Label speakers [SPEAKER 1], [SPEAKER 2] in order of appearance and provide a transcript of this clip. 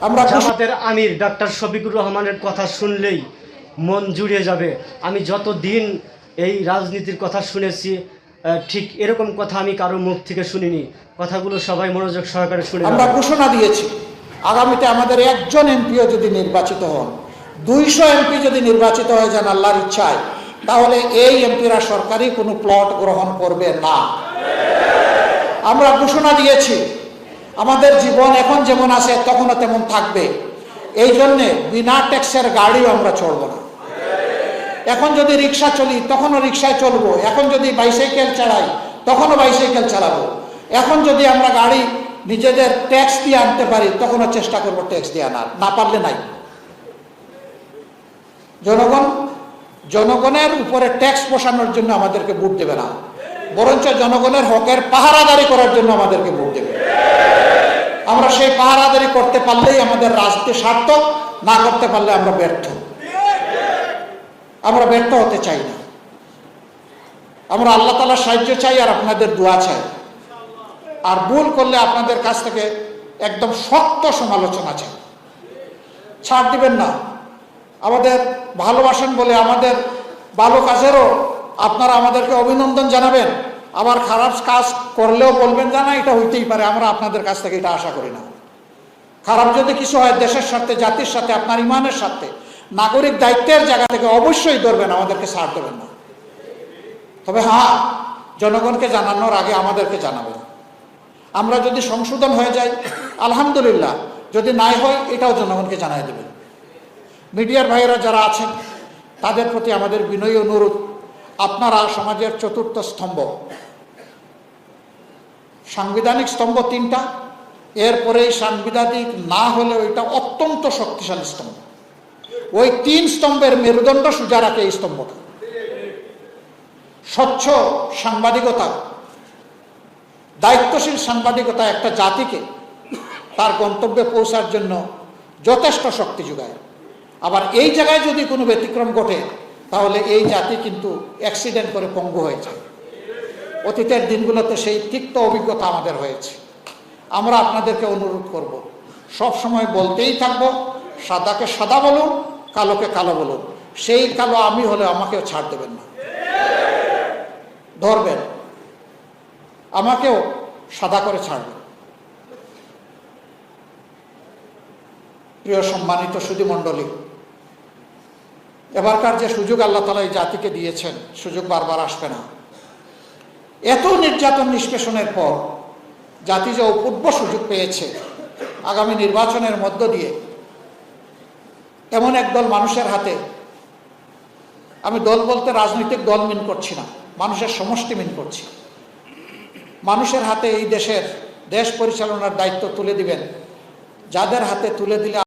[SPEAKER 1] আমরা খুশি-
[SPEAKER 2] আমির ডাক্তার শফিকুর রহমানের কথা শুনলেই মন জুড়িয়ে যাবে। আমি যত দিন এই রাজনীতির কথা শুনেছি ঠিক এরকম কথা আমি কারও মুখ থেকে শুনিনি। কথাগুলো সবাই মনোযোগ সহকারে শুনে
[SPEAKER 1] আমরা ঘোষণা দিয়েছি আগামীতে আমাদের একজন এমপিও যদি নির্বাচিত হন দুইশো এমপি যদি নির্বাচিত হয়ে যান আল্লাহর ইচ্ছায় তাহলে এই এমপিরা সরকারি কোনো প্লট গ্রহণ করবে না। আমরা ঘোষণা দিয়েছি আমাদের জীবন এখন যেমন আছে, তখনও তেমন থাকবে। এই জন্যে বিনা ট্যাক্সের গাড়িও আমরা চলবো না। এখন যদি রিক্সা চলি, তখনও রিক্সায় চলবো। এখন যদি বাইসাইকেল চালাই, তখনও বাইসাইকেল চালাবো। এখন যদি আমরা গাড়ি নিজেদের ট্যাক্স দিয়ে আনতে পারি, তখনও চেষ্টা করব ট্যাক্স দিয়ে আনার। না পারলে নাই। জনগণ, জনগণের উপরে ট্যাক্স বসানোর জন্য আমাদেরকে ভোট দেবে না। বরঞ্চ জনগণের হকের পাহারাদারি করার জন্য আমাদেরকে ভোট দেবে। আমরা সেই পাহারাদারি করতে পারলেই আমাদের রাজনীতি সার্থক, না করতে পারলে আমরা ব্যর্থ। আমরা ব্যর্থ হতে চাই না। আমরা আল্লাহ তালার সাহায্য চাই আর আপনাদের দোয়া চাই। আর ভুল করলে আপনাদের কাছ থেকে একদম শক্ত সমালোচনা চাই। ছাড় দিবেন না। আমাদের ভালোবাসেন বলে আমাদের ভালো কাজেরও আপনারা আমাদেরকে অভিনন্দন জানাবেন। আবার খারাপ কাজ করলেও বলবেন জানা এটা হইতেই পারে, আমরা আপনাদের কাছ থেকে এটা আশা করি না। খারাপ যদি কিছু হয় দেশের সাথে জাতির সাথে আপনার ইমানের সাথে নাগরিক দায়িত্বের জায়গা থেকে অবশ্যই ধরবেন, আমাদেরকে ছাড় দেবেন না। তবে হ্যাঁ জনগণকে জানানোর আগে আমাদেরকে জানাবেন। আমরা যদি সংশোধন হয়ে যাই, আলহামদুলিল্লাহ, যদি নাই হয়, এটাও জনগণকে জানাই দেবেন। মিডিয়ার ভাইয়েরা যারা আছেন, তাদের প্রতি আমাদের বিনয়ী অনুরোধ আপনারা সমাজের চতুর্থ স্তম্ভ। সাংবিধানিক স্তম্ভ তিনটা এরপরেই সাংবিধানিক না হলে ওইটা অত্যন্ত শক্তিশালী স্তম্ভ। ওই তিন স্তম্ভের মেরুদণ্ড সোজা রাখে এই স্তম্ভটা। স্বচ্ছ সাংবাদিকতা, দায়িত্বশীল সাংবাদিকতা একটা জাতিকে তার গন্তব্যে পৌঁছার জন্য যথেষ্ট শক্তি যোগায়। আবার এই জায়গায় যদি কোনো ব্যতিক্রম ঘটে তাহলে এই জাতি কিন্তু অ্যাক্সিডেন্ট করে পঙ্গু হয়ে যায় অতীতের দিনগুলোতে সেই তিক্ত অভিজ্ঞতা আমাদের হয়েছে। আমরা আপনাদেরকে অনুরোধ করব, সব সময় বলতেই থাকব, সাদাকে সাদা বলুন, কালোকে কালো বলুন। সেই কালো আমি হলে আমাকেও ছাড় দেবেন না। ধরবেন, আমাকেও সাদা করে ছাড়বেন। প্রিয় সম্মানিত সুধীমণ্ডলী এবারকার যে সুযোগ আল্লাহ তালা এই জাতিকে দিয়েছেন, সুযোগ বারবার আসবে না। এত নির্যাতন নিষ্পেষণের পর জাতি যে অপূর্ব সুযোগ পেয়েছে আগামী নির্বাচনের মধ্য দিয়ে, এমন একদল মানুষের হাতে, আমি দল বলতে রাজনৈতিক দল মিন করছি না, মানুষের সমষ্টি মিন করছি। মানুষের হাতে এই দেশের দেশ পরিচালনার দায়িত্ব তুলে দিবেন, যাদের হাতে তুলে দিলে